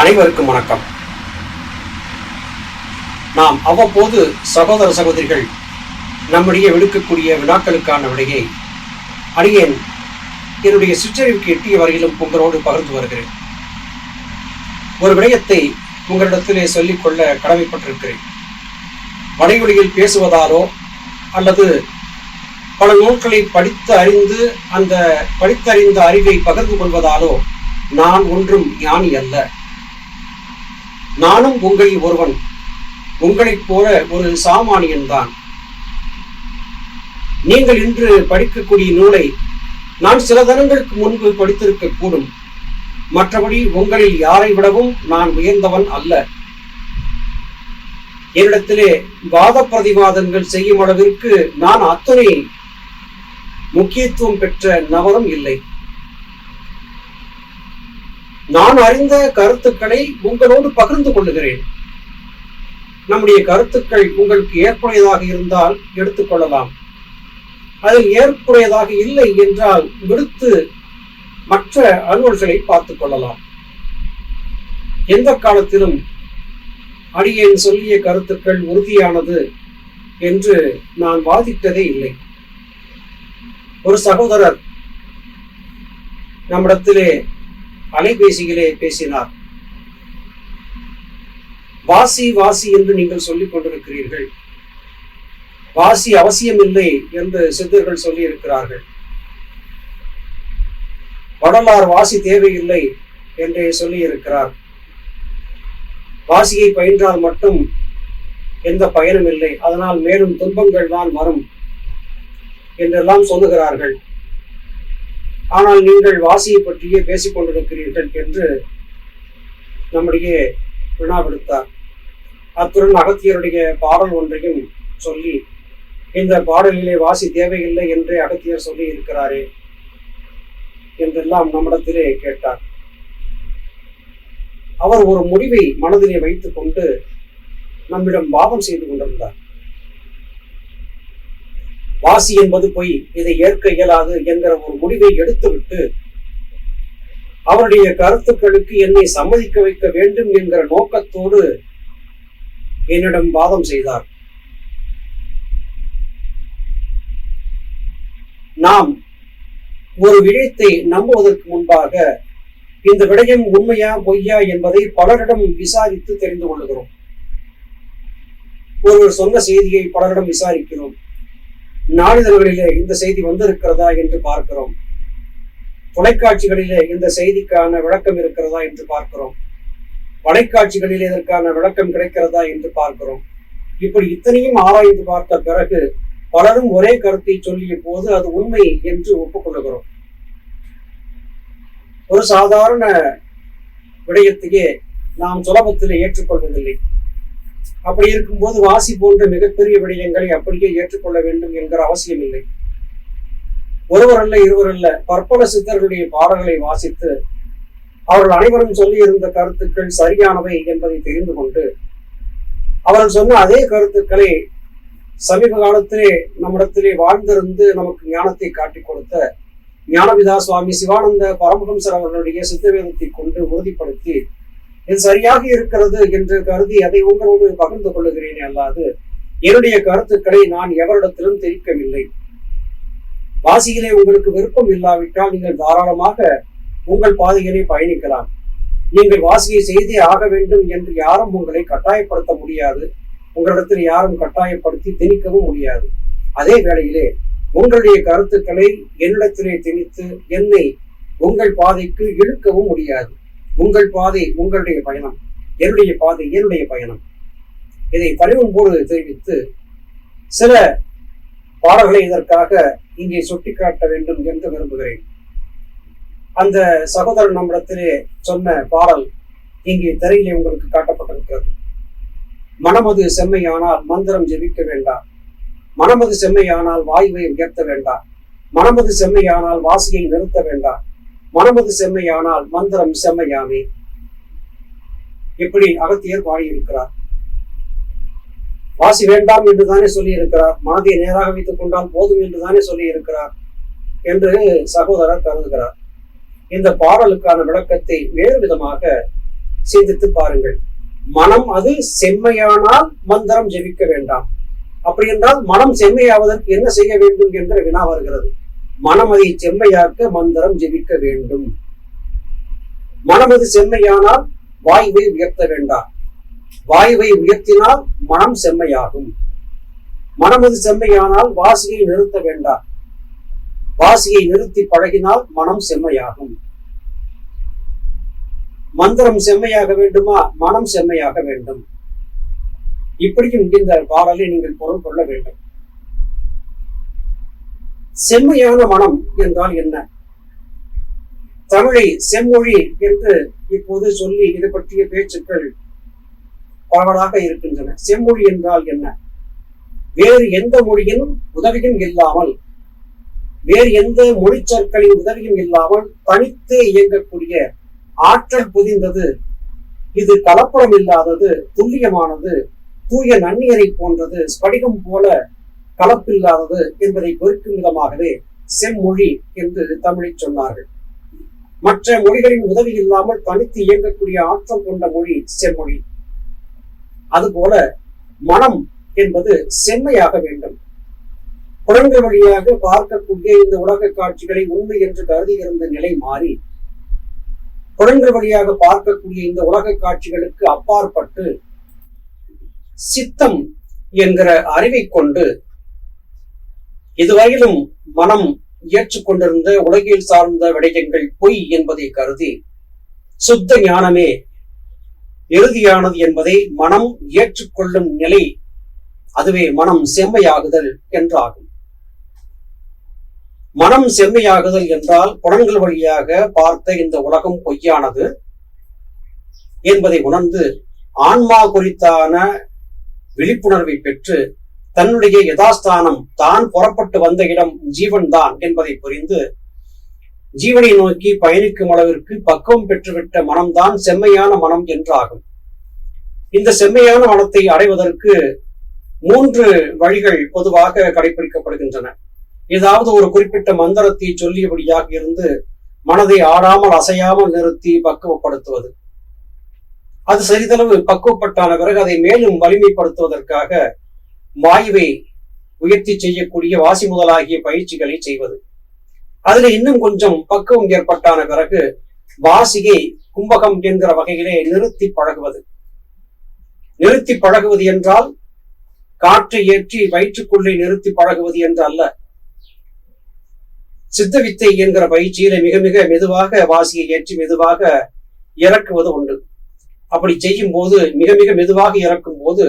அனைவருக்கும் வணக்கம். நாம் அவ்வப்போது சகோதர சகோதரிகள் நம்முடைய விடுக்கக்கூடிய வினாக்களுக்கான விடையை அடியேன் என்னுடைய சுற்றறிவுக்கு எட்டிய வரையிலும் உங்களோடு பகிர்ந்து வருகிறேன். ஒரு விடயத்தை உங்களிடத்திலே சொல்லிக்கொள்ள கடமைப்பட்டிருக்கிறேன். வடைமொழியில் பேசுவதாலோ அல்லது பல நூல்களை படித்து அறிந்து அந்த படித்தறிந்த அறிவை பகிர்ந்து கொள்வதாலோ நான் ஒன்றும் ஞானி அல்ல. நானும் உங்களில் ஒருவன். உங்களைப் போல ஒரு சாமானியன் தான். நீங்கள் இன்று படிக்கக்கூடிய நூலை நான் சில தினங்களுக்கு முன்பு படித்திருக்க கூடும் மற்றபடி உங்களில் யாரை விடவும் நான் உயர்ந்தவன் அல்ல. என்னிடத்திலே வாத பிரதிவாதங்கள் செய்யும் அளவிற்கு நான் அத்தனை முக்கியத்துவம் பெற்ற நபரும் இல்லை. நான் அறிந்த கருத்துக்களை உங்களோடு பகிர்ந்து கொள்ளுகிறேன். நம்முடைய கருத்துக்கள் உங்களுக்கு ஏற்புடையதாக இருந்தால் எடுத்துக்கொள்ளலாம் அதில் ஏற்புடையதாக இல்லை என்றால் விடுத்து மற்ற அலுவல்களை பார்த்துக் கொள்ளலாம். எந்த காலத்திலும் அடியேன் சொல்லிய கருத்துக்கள் உறுதியானது என்று நான் வாதிட்டதே இல்லை. ஒரு சகோதரர் நம்மிடத்திலே அலைபேசியிலே பேசினார். வாசி வாசி என்று நீங்கள் சொல்லிக் கொண்டிருக்கிறீர்கள். வாசி அவசியமில்லை என்று சித்தர்கள் சொல்லி இருக்கிறார்கள் வடலார் வாசி தேவையில்லை என்றே சொல்லி இருக்கிறார் வாசியை பயின்றால் மட்டும் எந்த பயனும் இல்லை அதனால் மேலும் துன்பங்கள் தான் வரும் என்றெல்லாம் சொல்லுகிறார்கள். ஆனால் நீங்கள் வாசியை பற்றியே பேசிக் கொண்டிருக்கிறீர்கள் என்று நம்முடைய வினா விடுத்தார் அத்துடன் அகத்தியருடைய பாடல் ஒன்றையும் சொல்லி இந்த பாடலிலே வாசி தேவையில்லை என்றே அகத்தியர் சொல்லி இருக்கிறாரே என்றெல்லாம் நம்மிடத்திலே கேட்டார். அவர் ஒரு முடிவை மனதிலே வைத்துக் கொண்டு நம்மிடம் பாவம் செய்து கொண்டிருந்தார். வாசி என்பது பொய் இதை ஏற்க இயலாது என்கிற ஒரு முடிவை எடுத்துவிட்டு அவருடைய கருத்துக்களுக்கு என்னை சம்மதிக்க வைக்க வேண்டும் என்கிற நோக்கத்தோடு என்னிடம் வாதம் செய்தார். நாம் ஒரு விடயத்தை நம்புவதற்கு முன்பாக இந்த விடயம் உண்மையா பொய்யா என்பதை பலரிடம் விசாரித்து தெரிந்து கொள்கிறோம் ஒருவர் சொன்ன செய்தியை பலரிடம் விசாரிக்கிறோம். நாளிதழ்களிலே இந்த செய்தி வந்திருக்கிறதா என்று பார்க்கிறோம். தொலைக்காட்சிகளிலே இந்த செய்திக்கான விளக்கம் இருக்கிறதா என்று பார்க்கிறோம். வலைக்காட்சிகளிலே இதற்கான விளக்கம் கிடைக்கிறதா என்று பார்க்கிறோம். இப்படி இத்தனையும் ஆராய்ந்து பார்த்த பிறகு பலரும் ஒரே கருத்தை சொல்லிய போது அது உண்மை என்று ஒப்புக்கொள்ளுகிறோம் ஒரு சாதாரண விடயத்தையே நாம் சுலபத்தில் ஏற்றுக்கொள்வதில்லை. அப்படி இருக்கும்போது வாசி போன்ற மிகப்பெரிய விடயங்களை அப்படியே ஏற்றுக்கொள்ள வேண்டும் என்கிற அவசியம் இல்லை. ஒருவர் அல்ல இருவர் அல்ல பற்பல சித்தர்களுடைய பாடல்களை வாசித்து அவர்கள் அனைவரும் சொல்லி இருந்த கருத்துக்கள் சரியானவை என்பதை தெரிந்து கொண்டு அவர்கள் சொன்ன அதே கருத்துக்களை சமீப காலத்திலே நம்மிடத்திலே வாழ்ந்திருந்து நமக்கு ஞானத்தை காட்டிக் கொடுத்த ஞானவிதா சுவாமி சிவானந்த பரமஹம்சர் அவர்களுடைய சித்தவேதத்தை கொண்டு உறுதிப்படுத்தி இது சரியாக இருக்கிறது என்று கருதி அதை உங்களோடு பகிர்ந்து கொள்ளுகிறேன் அல்லாது என்னுடைய கருத்துக்களை நான் எவரிடத்திலும் தெரிவிக்கவில்லை. வாசியிலே உங்களுக்கு விருப்பம் இல்லாவிட்டால் நீங்கள் தாராளமாக உங்கள் பாதையிலே பயணிக்கலாம். நீங்கள் வாசியை செய்தே ஆக வேண்டும் என்று யாரும் உங்களை கட்டாயப்படுத்த முடியாது. உங்களிடத்தில் யாரும் கட்டாயப்படுத்தி திணிக்கவும் முடியாது. அதே வேளையிலே உங்களுடைய கருத்துக்களை என்னிடத்திலே திணித்து என்னை உங்கள் பாதைக்கு இழுக்கவும் முடியாது. உங்கள் பாதை உங்களுடைய பயணம் என்னுடைய பாதை என்னுடைய பயணம். இதை பணிவன்போடு தெரிவித்து சில பாடல்களை இதற்காக இங்கே சுட்டிக்காட்ட வேண்டும் என்று விரும்புகிறேன். அந்த சகோதரன் நம்மிடத்திலே சொன்ன பாடல் இங்கே திரையிலே உங்களுக்கு காட்டப்பட்டிருக்கிறது. மனமது செம்மையானால் மந்திரம் ஜெபிக்க வேண்டாம். மனமது செம்மையானால் வாயுவை உயர்த்த வேண்டாம். மனமது செம்மையானால் வாசியை நிறுத்த வேண்டாம். மனமது செம்மையானால் மந்திரம் செம்மையாமே. எப்படி அகத்தியர் பாடியிருக்கிறார்? வாசி வேண்டாம் என்று தானே சொல்லி இருக்கிறார் மனதை நேராக வைத்துக் கொண்டால் போதும் என்று தானே சொல்லி இருக்கிறார் என்று சகோதரர் கருதுகிறார். இந்த பாடலுக்கான விளக்கத்தை வேறு விதமாக சிந்தித்து பாருங்கள். மனம் அது செம்மையானால் மந்திரம் ஜெபிக்க வேண்டாம். அப்படி என்றால் மனம் செம்மையாவதற்கு என்ன செய்ய வேண்டும் என்ற வினா வருகிறது. மனமதை செம்மையாக்க மந்திரம் ஜெபிக்க வேண்டும். மனமது செம்மையானால் வாயுவை உயர்த்த வேண்டாம். வாயுவை உயர்த்தினால் மனம் செம்மையாகும். மனமது செம்மையானால் வாசியை நிறுத்த வேண்டாம். வாசியை நிறுத்தி பழகினால் மனம் செம்மையாகும். மந்திரம் செம்மையாக வேண்டுமா? மனம் செம்மையாக வேண்டும். இப்படியும் இந்த பாடலை நீங்கள் பொருள் கொள்ள வேண்டும். செம்மையான மனம் என்றால் என்ன? தமிழை செம்மொழி என்று இப்போது சொல்லி இது பற்றிய பேச்சுக்கள் பரவலாக இருக்கின்றன. செம்மொழி என்றால் என்ன? வேறு எந்த மொழியின் உதவியும் இல்லாமல் வேறு எந்த மொழி சொற்களின் உதவியும் இல்லாமல் தனித்து இயங்கக்கூடிய ஆற்றல் புதிந்தது. இது கலப்படம் இல்லாதது துல்லியமானது தூய நன்னியரை போன்றது ஸ்படிகம் போல கலப்பில்லாதது என்பதை பொறுக்கும் விதமாகவே செம்மொழி என்று தமிழை சொன்னார்கள். மற்ற மொழிகளின் உதவி இல்லாமல் தனித்து இயங்கக்கூடிய ஆற்றல் கொண்ட மொழி செம்மொழி. அதுபோல மனம் என்பது செம்மையாக வேண்டும். புலன்கள் வழியாக பார்க்கக்கூடிய இந்த உலக காட்சிகளை உண்மை என்று கருதி இருந்த நிலை மாறி புலன்கள் வழியாக பார்க்கக்கூடிய இந்த உலக காட்சிகளுக்கு அப்பாற்பட்டு சித்தம் என்கிற அறிவை கொண்டு இதுவரையிலும் மனம் ஏற்றுக்கொண்டிருந்த உலகில் சார்ந்த விடயங்கள் பொய் என்பதை கருதி சுத்த ஞானமே இறுதியானது என்பதை மனம் ஏற்றுக்கொள்ளும் நிலை அதுவே மனம் செம்மையாகுதல் என்றாகும். மனம் செம்மையாகுதல் என்றால் புலன்கள் வழியாக பார்த்த இந்த உலகம் பொய்யானது என்பதை உணர்ந்து ஆன்மா குறித்தான விழிப்புணர்வை பெற்று தன்னுடைய யதாஸ்தானம் தான் புறப்பட்டு வந்த இடம் ஜீவன் தான் என்பதை புரிந்து ஜீவனை நோக்கி பயணிக்கும் அளவிற்கு பக்குவம் பெற்றுவிட்ட மனம்தான் செம்மையான மனம் என்றாகும். இந்த செம்மையான மனத்தை அடைவதற்கு மூன்று வழிகள் பொதுவாக கடைபிடிக்கப்படுகின்றன. ஏதாவது ஒரு குறிப்பிட்ட மந்திரத்தை சொல்லியபடியாக இருந்து மனதை ஆடாமல் அசையாமல் நிறுத்தி பக்குவப்படுத்துவது. அது சிறிதளவு பக்குவப்பட்டான பிறகு அதை மேலும் வலிமைப்படுத்துவதற்காக வாயுவை உயர்த்தி செய்யக்கூடிய வாசி முதலாகிய பயிற்சிகளை செய்வது. அதுல இன்னும் கொஞ்சம் பக்குவம் ஏற்பட்டான பிறகு வாசியை கும்பகம் என்கிற வகையிலே நிறுத்தி பழகுவது. நிறுத்தி பழகுவது என்றால் காற்றை ஏற்றி வயிற்றுக்குள்ளே நிறுத்தி பழகுவது என்று அல்ல. சித்த வித்தை என்கிற பயிற்சியில மிக மிக மெதுவாக வாசியை ஏற்றி மெதுவாக இறக்குவது உண்டு. அப்படி செய்யும் போது மிக மிக மெதுவாக இறக்கும் போது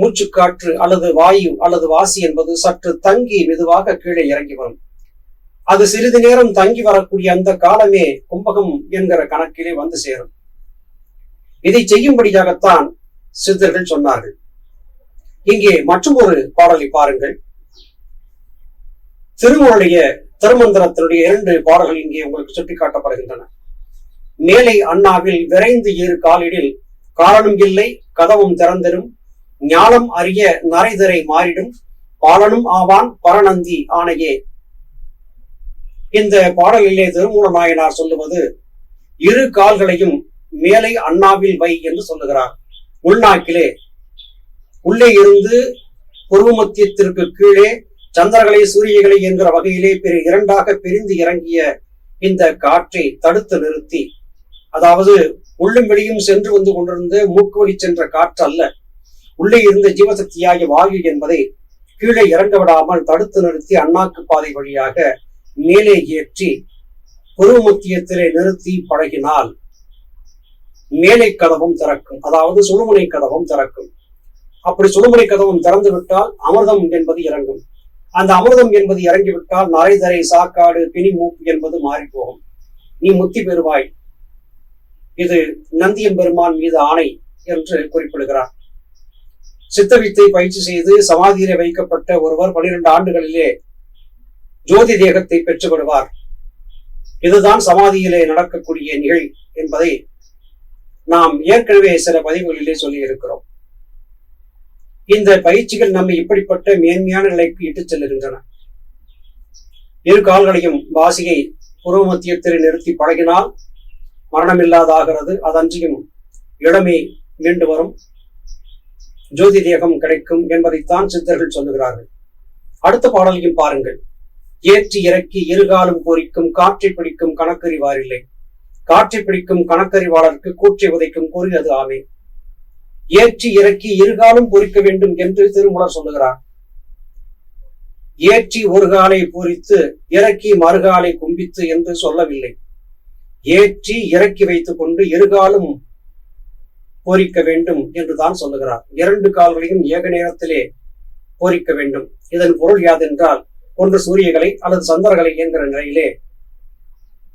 மூச்சுக்காற்று அல்லது வாயு அல்லது வாசி என்பது சற்று தங்கி மெதுவாக கீழே இறங்கி வரும். அது சிறிது நேரம் தங்கி வரக்கூடிய அந்த காலமே கும்பகம் என்கிற கணக்கிலே வந்து சேரும். இதை செய்யும்படியாகத்தான் சித்தர்கள் சொன்னார்கள். இங்கே மற்றும் ஒரு பாடலை பாருங்கள். திருமுறைய திருமந்திரத்தினுடைய இரண்டு பாடல்கள் இங்கே உங்களுக்கு சுட்டிக்காட்டப்படுகின்றன. மேலை அண்ணாவில் விரைந்து இரு காலிடில் காரணம் இல்லை கதவும் திறந்திரும் ஞானம் அறிய நரைதரை மாறிடும். பாலனும் ஆவான் பரநந்தி ஆணையே இந்த பாடலிலே திருமூல நாயனார் சொல்லுவது இரு கால்களையும் மேலை அண்ணாவில் வை என்று சொல்லுகிறார். உள்நாக்கிலே உள்ளே இருந்து புருவ மத்தியத்திற்கு கீழே சந்திரகளை சூரியகளை என்கிற வகையிலே பிற இரண்டாக பிரிந்து இறங்கிய இந்த காற்றை தடுத்து நிறுத்தி அதாவது உள்ளும் வெளியும் சென்று வந்து கொண்டிருந்த மூக்கு வழி சென்ற காற்று அல்ல உள்ளே இருந்த ஜீவசக்தியாகிய வாயு என்பதை கீழே இறங்க விடாமல் தடுத்து நிறுத்தி அண்ணாக்கு பாதை வழியாக மேலே ஏற்றி புருவ நிறுத்தி பழகினால் மேலை கதவும் திறக்கும். அதாவது சுழுமுனை கதவும் திறக்கும். அப்படி சுழுமுனை கதவும் திறந்து விட்டால் அமிர்தம் என்பது இறங்கும். அந்த அமிர்தம் என்பது இறங்கிவிட்டால் நரைதரை சாக்காடு பிணி மூப்பு என்பது மாறி போகும் நீ முத்தி பெறுவாய். இது நந்தியம் பெருமான் மீது ஆணை என்று குறிப்பிடுகிறார். சித்தவித்தை பயிற்சி செய்து சமாதியிலே வைக்கப்பட்ட ஒருவர் பனிரெண்டு ஆண்டுகளிலே ஜோதி தேகத்தை பெற்றுவிடுவார் இதுதான் சமாதியிலே நடக்கக்கூடிய நிகழ் என்பதை நாம் ஏற்கனவே சில பதிவுகளிலே சொல்லி இருக்கிறோம் இந்த பயிற்சிகள் நம்மை இப்படிப்பட்ட மேன்மையான நிலைக்கு இட்டுச் செல்லுகின்றன. இரு கால்களையும் வாசியை புருவ மத்தியத்தில் நிறுத்தி பழகினால் மரணமில்லாதாகிறது. அதன்றியும் இளமை மீண்டு வரும். ஜோதி தேகம் கிடைக்கும் என்பதைத்தான் சித்தர்கள் சொல்லுகிறார்கள். அடுத்த பாடலையும் பாருங்கள். ஏற்றி இறக்கி இருகாலும் பொறிக்கும் காற்றை பிடிக்கும் கணக்கறிவாரில்லை காற்றை பிடிக்கும் கணக்கறிவாளருக்கு கூற்றை உதைக்கும் கூறி அது ஆமே. ஏற்றி இறக்கி இருகாலும் பொறிக்க வேண்டும் என்று திருமலர் சொல்லுகிறார். ஏற்றி ஒரு காலை பொறித்து இறக்கி மறுகாலை கும்பித்து என்று சொல்லவில்லை. ஏற்றி இறக்கி வைத்துக் கொண்டு இருகாலும் போரிக்க வேண்டும் என்றுதான் சொல்லுகிறார். இரண்டு கால்களையும் ஏக நேரத்திலே போரிக்க வேண்டும். இதன் பொருள் யாதென்றால் ஒன்று சூரியகளை அல்லது சந்திரகளை என்கிற நிலையிலே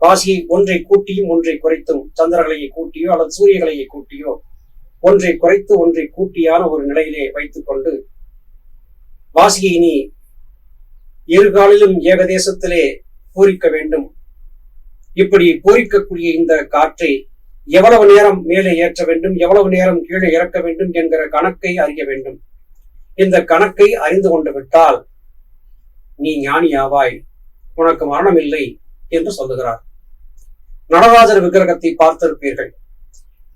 ராசியை ஒன்றை கூட்டியும் ஒன்றை குறைத்தும் சந்திரகலையை கூட்டியோ அல்லது சூரியகலையை கூட்டியோ ஒன்றை குறைத்து ஒன்றை கூட்டியான ஒரு நிலையிலே வைத்துக் கொண்டு வாசியை நீ இரு காலிலும் ஏகதேசத்திலே பூரிக்க வேண்டும். இப்படி பூரிக்கக்கூடிய இந்த காற்றை எவ்வளவு நேரம் மேலே ஏற்ற வேண்டும் எவ்வளவு நேரம் கீழே இறக்க வேண்டும் என்கிற கணக்கை அறிய வேண்டும். இந்த கணக்கை அறிந்து கொண்டு விட்டால் நீ ஞானி ஆவாய் உனக்கு மரணம் இல்லை என்று சொல்லுகிறார். நடராஜர் விக்கிரகத்தை பார்த்திருப்பீர்கள்.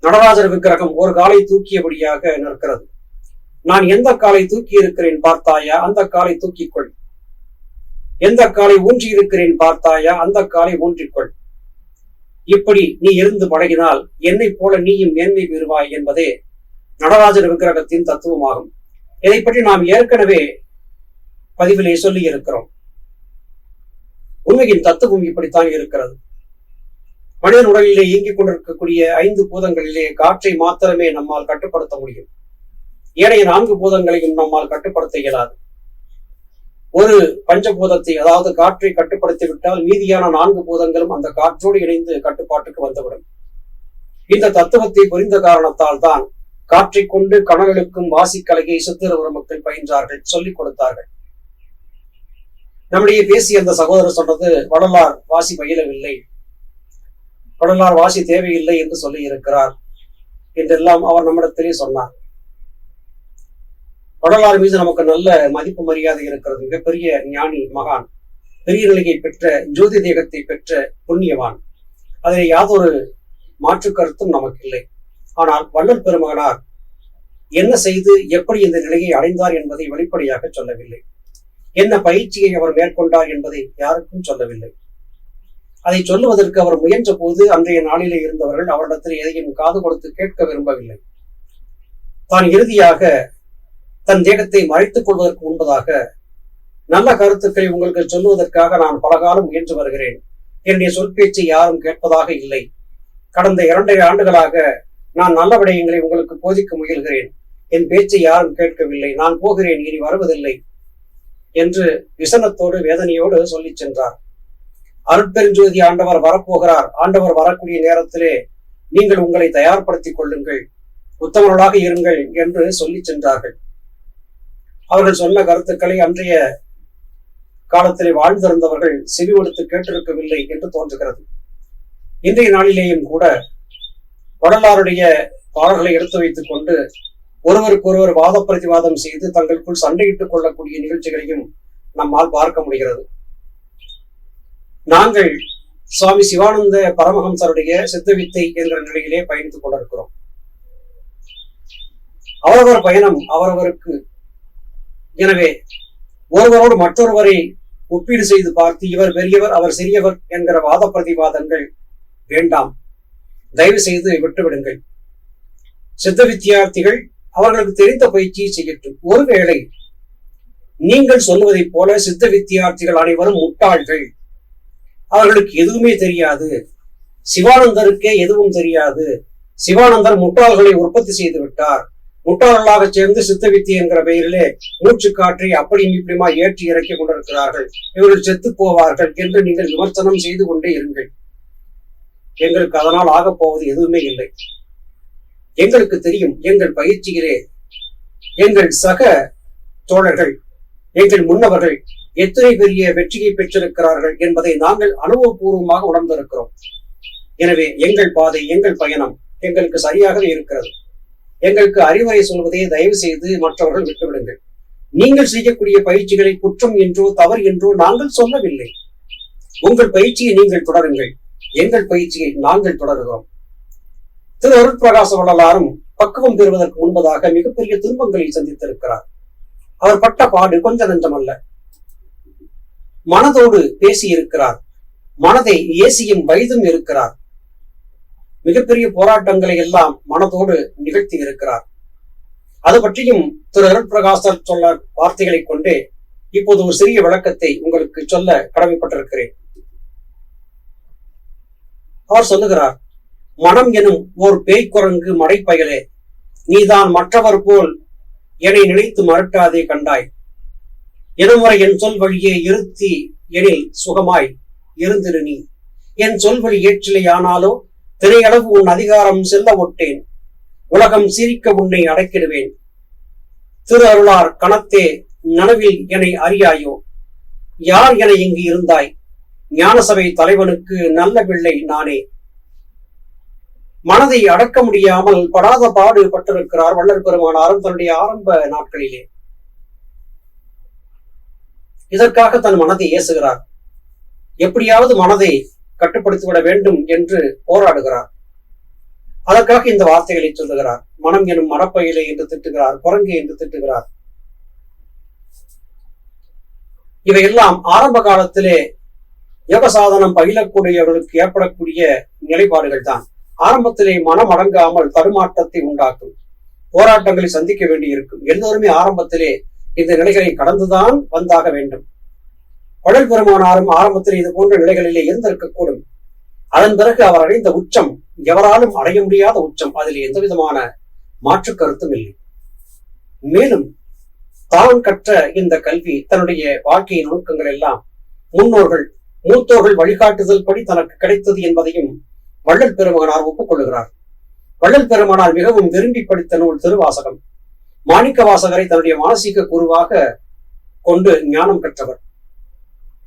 நடராஜர் விக்கிரகம் ஒரு காலை தூக்கியபடியாக நிற்கிறது. நான் எந்த காலை தூக்கி இருக்கிறேன் பார்த்தாயா? அந்த காலை தூக்கிக்கொள். எந்த காலை ஊன்றி இருக்கிறேன் பார்த்தாயா? அந்த காலை ஊன்றிக்கொள். இப்படி நீ இருந்து பழகினால் என்னை போல நீயும் மேன்மை பெறுவாய் என்பதே நடராஜர் விக்கிரகத்தின் தத்துவமாகும். இதை பற்றி நாம் ஏற்கனவே பதிவிலே சொல்லி இருக்கிறோம் உண்மையின் தத்துவம் இப்படித்தான் இருக்கிறது. மனிதன் உடலிலே இயங்கிக் கொண்டிருக்கக்கூடிய ஐந்து பூதங்களிலே காற்றை மாத்திரமே நம்மால் கட்டுப்படுத்த முடியும். ஏனைய நான்கு பூதங்களையும் நம்மால் கட்டுப்படுத்த இயலாது. ஒரு பஞ்சபூதத்தை அதாவது காற்றை கட்டுப்படுத்தி விட்டால் மீதியான நான்கு பூதங்களும் அந்த காற்றோடு இணைந்து கட்டுப்பாட்டுக்கு வந்துவிடும். இந்த தத்துவத்தை புரிந்த காரணத்தால் தான் காற்றை கொண்டு கணங்களுக்கும் வாசிக்கலையை சித்திரவர மக்கள் பயின்றார்கள் சொல்லிக் கொடுத்தார்கள். நம்முடைய பேசிய அந்த சகோதரர் சொன்னது வடலார் வாசி பயிலவில்லை வடலார் வாசி தேவையில்லை என்று சொல்லி இருக்கிறார் என்றெல்லாம் அவர் நம்மிடத்திலே சொன்னார். வடலாறு மீது நமக்கு நல்ல மதிப்பு மரியாதை இருக்கிறது. மிகப்பெரிய ஞானி மகான். பெரிய நிலையை பெற்ற ஜோதி தேகத்தை பெற்ற புண்ணியவான். அதில் யாதொரு மாற்று கருத்தும் நமக்கு இல்லை ஆனால் வள்ளல் பெருமகனார் என்ன செய்து எப்படி இந்த நிலையை அடைந்தார் என்பதை வெளிப்படையாக சொல்லவில்லை. என்ன பயிற்சியை அவர் மேற்கொண்டார் என்பதை யாருக்கும் சொல்லவில்லை. அதை சொல்லுவதற்கு அவர் முயன்ற போது அன்றைய நாளிலே இருந்தவர்கள் அவரிடத்தில் எதையும் காது கொடுத்து கேட்க விரும்பவில்லை. தான் இறுதியாக தன் தேகத்தை மறைத்துக் கொள்வதற்கு முன்பதாக நல்ல கருத்துக்களை உங்களுக்கு சொல்லுவதற்காக நான் பலகாலம் முயன்று வருகிறேன். என்னுடைய சொல் பேச்சை யாரும் கேட்பதாக இல்லை. கடந்த இரண்டரை ஆண்டுகளாக நான் நல்ல விடயங்களை உங்களுக்கு போதிக்க முயல்கிறேன். என் பேச்சை யாரும் கேட்கவில்லை. நான் போகிறேன் இனி வருவதில்லை என்று விசனத்தோடு வேதனையோடு சொல்லிச் சென்றார். அருட்பெருஞ்சோதி ஆண்டவர் வரப்போகிறார். ஆண்டவர் வரக்கூடிய நேரத்திலே நீங்கள் உங்களை தயார்படுத்திக் கொள்ளுங்கள். உத்தமர்களாக இருங்கள் என்று சொல்லிச் சென்றார்கள். அவர்கள் சொன்ன கருத்துக்களை அன்றைய காலத்திலே வாழ்ந்திருந்தவர்கள் செவி கொடுத்து கேட்டிருக்கவில்லை என்று தோன்றுகிறது. இன்றைய நாளிலேயும் கூட வரலாறுடைய பாடல்களை எடுத்து வைத்துக் கொண்டு ஒருவருக்கொருவர் வாத பிரதிவாதம் செய்து தங்களுக்குள் சண்டையிட்டுக் கொள்ளக்கூடிய நிகழ்ச்சிகளையும் நம்மால் பார்க்க முடிகிறது. நாங்கள் சுவாமி சிவானந்த பரமஹம்சருடைய சித்தவித்தை என்ற நிலையிலே பயணித்துக் கொண்டிருக்கிறோம். அவரவர் பயணம் அவரவருக்கு எனவே ஒருவரோடு மற்றொருவரை ஒப்பீடு செய்து பார்த்து இவர் பெரியவர் அவர் சிறியவர் என்கிற வாத பிரதிவாதங்கள் வேண்டாம். தயவு செய்து விட்டுவிடுங்கள். சித்த வித்தியார்த்திகள் அவர்களுக்கு தெரிந்த பயிற்சியை செய்யட்டும். ஒருவேளை நீங்கள் சொல்வதைப் போல சித்த வித்தியார்த்திகள் அனைவரும் முட்டாள்கள். அவர்களுக்கு எதுவுமே தெரியாது. சிவானந்தருக்கே எதுவும் தெரியாது. சிவானந்தர் முட்டாள்களை உற்பத்தி செய்து விட்டார். முட்டாளர்களாக சேர்ந்து சித்தவித்தி என்கிற பெயரிலே மூச்சு காற்றை அப்படியும் இப்படியுமா ஏற்றி இறக்கி கொண்டிருக்கிறார்கள். இவர்கள் செத்து போவார்கள் என்று நீங்கள் விமர்சனம் செய்து கொண்டே இருங்கள். எங்களுக்கு அதனால் ஆகப் போவது எதுவுமே இல்லை. எங்களுக்கு தெரியும் எங்கள் பயிற்சியிலே எங்கள் சக தோழர்கள் எங்கள் முன்னவர்கள் எத்தனை பெரிய வெற்றியை பெற்றிருக்கிறார்கள் என்பதை நாங்கள் அனுபவபூர்வமாக உணர்ந்திருக்கிறோம். எனவே எங்கள் பாதை எங்கள் பயணம் எங்களுக்கு சரியாகவே இருக்கிறது. எங்களுக்கு அறிவுரை சொல்வதை தயவு செய்து மற்றவர்கள் விட்டுவிடுங்கள். நீங்கள் செய்யக்கூடிய பயிற்சிகளை குற்றம் என்றோ தவறு என்றோ நாங்கள் சொல்லவில்லை. உங்கள் பயிற்சியை நீங்கள் தொடருங்கள். எங்கள் பயிற்சியை நாங்கள் தொடருகிறோம். திரு அருட்பிரகாச வள்ளலாரும் பக்குவம் பெறுவதற்கு முன்பதாக மிகப்பெரிய துன்பங்களை சந்தித்திருக்கிறார். அவர் பட்ட பாடு கொஞ்ச நஞ்சமல்ல மனதோடு பேசி இருக்கிறார் மனதை ஏசியும் வயதும் இருக்கிறார். மிகப்பெரிய போராட்டங்களை எல்லாம் மனதோடு நிகழ்த்தி இருக்கிறார். அது பற்றியும் திரு அருட்பிரகாசர் சொல்ல வார்த்தைகளை கொண்டே இப்போது ஒரு சிறிய விளக்கத்தை உங்களுக்கு சொல்ல கடமைப்பட்டிருக்கிறேன். அவர் சொல்லுகிறார் மனம் எனும் ஓர் பேய்க்குரங்கு மடைப்பயலே நீதான் மற்றவர் போல் என்னை நினைத்து மறுக்காதே கண்டாய். எனமுறை என் சொல் வழியே இருத்தி எனில் சுகமாய் இருந்திரு நீ. என் சொல் வழி ஏற்றிலையானாலோ திரையளவு உன் அதிகாரம் செல்ல ஒட்டேன். உலகம் சிரிக்க உன்னை அடக்கிடுவேன். திரு அருளார் கணத்தே நனவில் என்னை அறியாயோ? யார் என இங்கு இருந்தாய்? ஞானசபை தலைவனுக்கு நல்ல பிள்ளை நானே. மனதை அடக்க முடியாமல் படாத பாடு பட்டிருக்கிறார் வள்ளல் பெருமானாரும் தன்னுடைய ஆரம்ப நாட்களிலே. இதற்காக தன் மனதை ஏசுகிறார். எப்படியாவது மனதை கட்டுப்படுத்திவிட வேண்டும் என்று போராடுகிறார். அதற்காக இந்த வார்த்தைகளை சொல்லுகிறார். மனம் எனும் மனப்பயிலை என்று திட்டுகிறார் குரங்கு என்று திட்டுகிறார். இவையெல்லாம் ஆரம்ப காலத்திலே யோகசாதனம் பயிலக்கூடியவர்களுக்கு ஏற்படக்கூடிய நிலைப்பாடுகள் தான். ஆரம்பத்திலே மனம் அடங்காமல் தடுமாற்றத்தை உண்டாக்கும் போராட்டங்களை சந்திக்க வேண்டியிருக்கும். எல்லோருமே ஆரம்பத்திலே இந்த நிலைகளை கடந்துதான் வந்தாக வேண்டும். குழல் பெருமானாரும் ஆரம்பத்தில் இது போன்ற நிலைகளிலே இருந்திருக்கக்கூடும். அதன் பிறகு அவர் அடைந்த உச்சம் எவராலும் அடைய முடியாத உச்சம். அதில் எந்த விதமான மாற்று கருத்தும் இல்லை. மேலும் தான் கற்ற இந்த கல்வி தன்னுடைய வாழ்க்கையின் நுணுக்கங்கள் எல்லாம் முன்னோர்கள் மூத்தோர்கள் வழிகாட்டுதல் படி தனக்கு கிடைத்தது என்பதையும் வள்ளல் பெருமானார் ஒப்புக்கொள்கிறார். வள்ளல் பெருமானார் மிகவும் விரும்பி படித்த நூல் திருவாசகம். மாணிக்க வாசகரை தன்னுடைய மானசீக குருவாக கொண்டு ஞானம் கற்றவர்.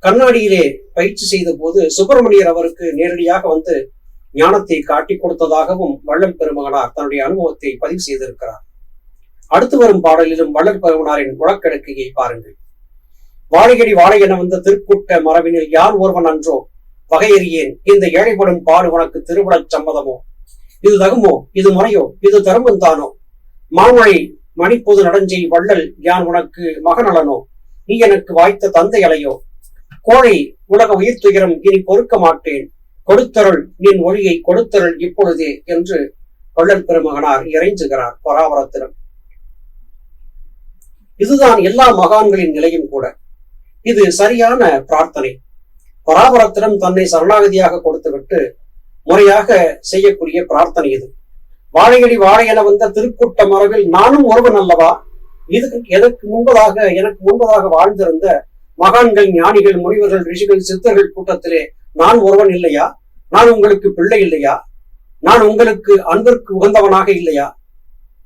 கண்ணாடியிலே பயிற்சி செய்த போது சுப்பிரமணியர் அவருக்கு நேரடியாக வந்து ஞானத்தை காட்டி கொடுத்ததாகவும் வள்ளல் பெருமகனார் தன்னுடைய அனுபவத்தை பதிவு செய்திருக்கிறார். அடுத்து வரும் பாடலிலும் வள்ளல் பெருமனாரின் உழக்கெடுக்கையை பாருங்கள். வாழையடி வாழை என வந்த திருக்கூட்ட மரபினில் யார் ஒருவன் அன்றோ வகையறியேன். இந்த ஏழைப்படும் பாடு உனக்கு திருவிழச் சம்மதமோ? இது தகுமோ? இது முறையோ? இது தருமம் தானோ? மாமழை மணிப்பொது நடஞ்செய் வள்ளல் யான் உனக்கு மகனலனோ நீ எனக்கு வாய்த்த தந்தை அலையோ? கோழை உலக உயிர் துயரம் இனி பொறுக்க மாட்டேன். கொடுத்தருள் நின் ஒளியை கொடுத்தருள் இப்பொழுதே என்று வள்ளல் பெருமகனார் இறைஞ்சுகிறார் பராபரத்திடம். இதுதான் எல்லா மகான்களின் நிலையும் கூட. இது சரியான பிரார்த்தனை. பராபரத்திடம் தன்னை சரணாகதியாக கொடுத்துவிட்டு முறையாக செய்யக்கூடிய பிரார்த்தனை இது. வாழையடி வாழை வந்த திருக்கூட்ட மரபில் நானும் ஒருவன் அல்லவா? இதுக்கு எனக்கு முன்பதாக எனக்கு முன்பதாக வாழ்ந்திருந்த மகான்கள் ஞானிகள் முனிவர்கள் ரிஷிகள் சித்தர்கள் கூட்டத்திலே நான் ஒருவன் இல்லையா? நான் உங்களுக்கு பிள்ளை இல்லையா? நான் உங்களுக்கு அன்பிற்கு உகந்தவனாக இல்லையா?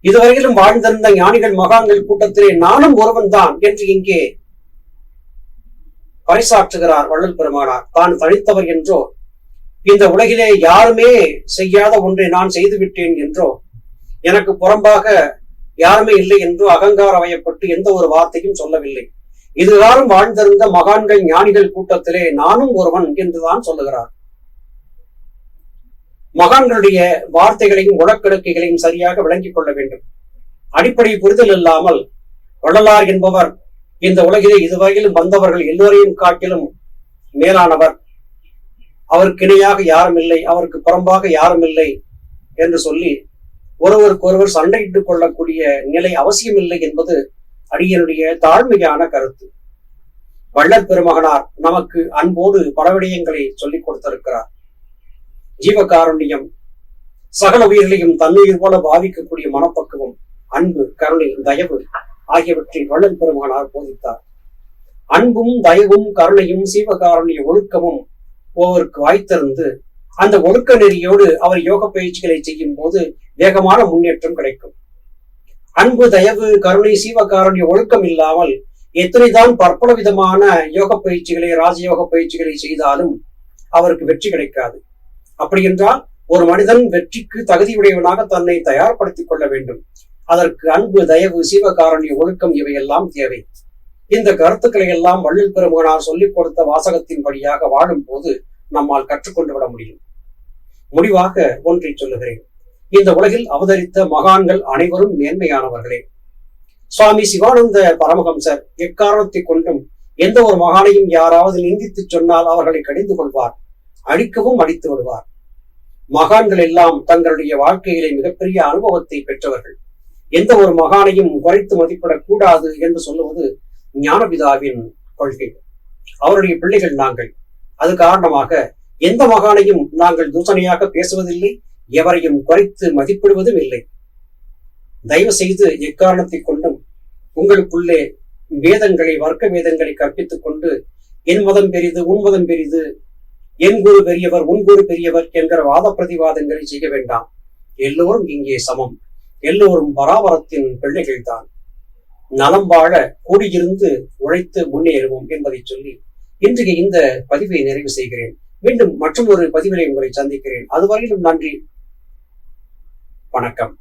இதுவரையிலும் வாழ்ந்திருந்த ஞானிகள் மகான்கள் கூட்டத்திலே நானும் ஒருவன் தான் என்று இங்கே பறைசாற்றுகிறார் வள்ளல் பெருமானார். தான் தனித்தவர் என்றோ இந்த உலகிலே யாருமே செய்யாத ஒன்றை நான் செய்துவிட்டேன் என்றோ எனக்கு புறம்பாக யாருமே இல்லை என்றோ அகங்கார வயப்பட்டு எந்த ஒரு வார்த்தையும் சொல்லவில்லை. இதுகாலம் வாழ்ந்திருந்த மகான்கள் ஞானிகள் கூட்டத்திலே நானும் ஒருவன் என்றுதான் சொல்லுகிறார். மகான்களுடைய வார்த்தைகளையும் உடக்கெடுக்கைகளையும் சரியாக விளங்கிக் கொள்ள வேண்டும். அடிப்படை புரிதல் இல்லாமல் வள்ளலார் என்பவர் இந்த உலகிலே இதுவரையிலும் வந்தவர்கள் எல்லோரையும் காட்டிலும் மேலானவர். அவருக்கு இணையாக யாரும் இல்லை அவருக்கு புறம்பாக யாரும் இல்லை என்று சொல்லி ஒருவருக்கொருவர் சண்டையிட்டுக் கொள்ளக்கூடிய நிலை அவசியமில்லை என்பது அடியனுடைய தாழ்மையான கருத்து. வள்ளல் பெருமகனார் நமக்கு அன்போடு பல விடயங்களை சொல்லிக் கொடுத்திருக்கிறார். ஜீவகாருண்யம் சகல உயிர்களையும் தன்னுயிர் போல பாவிக்கக்கூடிய மனப்பக்குவம் அன்பு கருணை தயவு ஆகியவற்றை வள்ளல் பெருமகனார் போதித்தார். அன்பும் தயவும் கருணையும் சீவகாருண்ய ஒழுக்கமும் ஒருவருக்கு வாய்த்திருந்து அந்த ஒழுக்க நெறியோடு அவர் யோக பயிற்சிகளை செய்யும் போது வேகமான முன்னேற்றம் கிடைக்கும். அன்பு தயவு கருணை சீவகாருண்ய ஒழுக்கம் இல்லாமல் எத்தனைதான் பற்பல விதமான யோக பயிற்சிகளை ராஜயோக பயிற்சிகளை செய்தாலும் அவருக்கு வெற்றி கிடைக்காது. அப்படி என்றால் ஒரு மனிதன் வெற்றிக்கு தகுதியுடையவனாக தன்னை தயார்படுத்திக் கொள்ள வேண்டும். அதற்கு அன்பு தயவு சீவகாரண்ய ஒழுக்கம் இவையெல்லாம் தேவை. இந்த கருத்துக்களை எல்லாம் வள்ளல் பெருமகனார் சொல்லிக் கொடுத்த வாசகத்தின் படியாக வாழும் போது நம்மால் கற்றுக்கொண்டு விட முடியும். முடிவாக ஒன்றை சொல்லுகிறேன். இந்த உலகில் அவதரித்த மகான்கள் அனைவரும் மேன்மையானவர்களே சுவாமி சிவானந்த பரமஹம்சர் எக்காரணத்தை கொண்டும் எந்த ஒரு மகானையும் யாராவது நிந்தித்து சொன்னால் அவர்களை கடிந்து கொள்வார் அழிக்கவும் அடித்து விடுவார். மகான்கள் எல்லாம் தங்களுடைய வாழ்க்கையிலே மிகப்பெரிய அனுபவத்தை பெற்றவர்கள். எந்த ஒரு மகானையும் குறைத்து மதிப்பிடக் கூடாது என்று சொல்லுவது ஞானபிதாவின் கொள்கை. அவருடைய பிள்ளைகள் நாங்கள். அது காரணமாக எந்த மகானையும் நாங்கள் தூசணையாக பேசுவதில்லை எவரையும் குறைத்து மதிப்பிடுவதும் இல்லை. தயவு செய்து எக்காரணத்தை கொண்டும் உங்களுக்குள்ளே வேதங்களை வர்க்க வேதங்களை கற்பித்துக் கொண்டு என் மதம் பெரிது உன் மதம் பெரிது என் குரு பெரியவர் உன் குரு பெரியவர் என்கிற வாத பிரதிவாதங்களை செய்ய வேண்டாம். எல்லோரும் இங்கே சமம். எல்லோரும் பராபரத்தின் பிள்ளைகள் தான். நலம் வாழ கூடியிருந்து உழைத்து முன்னேறுவோம் என்பதை சொல்லி இன்றைய இந்த பதிவை நிறைவு செய்கிறேன். மீண்டும் மற்றொரு பதிவினை உங்களை சந்திக்கிறேன். அதுவரையிலும் நன்றி. வணக்கம்.